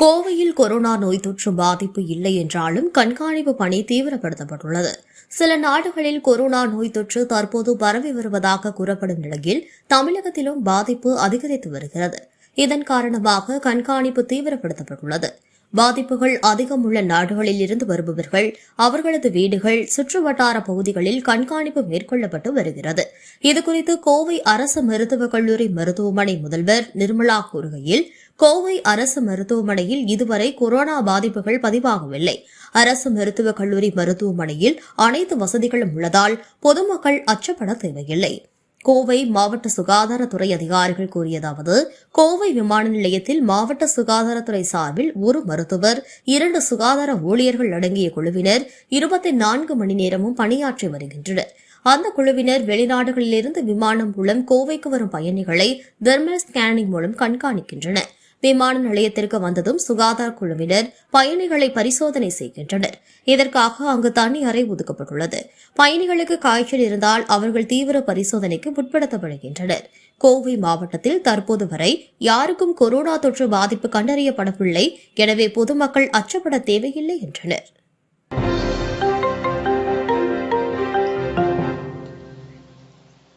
கோவையில் கொரோனா நோய் தொற்று பாதிப்பு இல்லை என்றாலும் கண்காணிப்பு பணி தீவிரப்படுத்தப்பட்டுள்ளது. சில நாடுகளில் கொரோனா நோய் தொற்று தற்போது பரவி வருவதாக கூறப்படும் நிலையில் தமிழகத்திலும் பாதிப்பு அதிகரித்து வருகிறது. இதன் காரணமாக கண்காணிப்பு தீவிரப்படுத்தப்பட்டுள்ளது. பாதிப்புகள் அதிகம் உள்ள நாடுகளில் இருந்து வருபவர்கள் அவர்களது வீடுகள் சுற்றுவட்டார பகுதிகளில் கண்காணிப்பு மேற்கொள்ளப்பட்டு வருகிறது. இதுகுறித்து கோவை அரசு மருத்துவக் கல்லூரி மருத்துவமனை முதல்வர் நிர்மலா கூறுகையில் கோவை அரசு மருத்துவமனையில் இதுவரை கொரோனா பாதிப்புகள் பதிவாகவில்லை. அரசு மருத்துவக் கல்லூரி மருத்துவமனையில் அனைத்து வசதிகளும் உள்ளதால் பொதுமக்கள் அச்சப்பட தேவையில்லை. கோவை மாவட்ட சுகாதாரத்துறை அதிகாரிகள் கூறியதாவது கோவை விமான நிலையத்தில் மாவட்ட சுகாதாரத்துறை சார்பில் ஒரு மருத்துவர் இரண்டு சுகாதார ஊழியர்கள் அடங்கிய குழுவினர் இருபத்தி நான்கு மணி நேரமும் பணியாற்றி வருகின்றனர். அந்த குழுவினர் வெளிநாடுகளிலிருந்து விமானம் மூலம் கோவைக்கு வரும் பயணிகளை தெர்மல் ஸ்கேனிங் மூலம் கண்காணிக்கின்றனர். விமான நிலையத்திற்கு வந்ததும் சுகாதார குழுவினர் பயணிகளை பரிசோதனை செய்கின்றனர். இதற்காக அங்கு தனி அறை ஒதுக்கப்பட்டுள்ளது. பயணிகளுக்கு காய்ச்சல் இருந்தால் அவர்கள் தீவிர பரிசோதனைக்கு உட்படுத்தப்படுகின்றனர். கோவை மாவட்டத்தில் தற்போது வரை யாருக்கும் கொரோனா தொற்று பாதிப்பு கண்டறியப்படவில்லை. எனவே பொதுமக்கள் அச்சப்பட தேவையில்லை என்றனர்.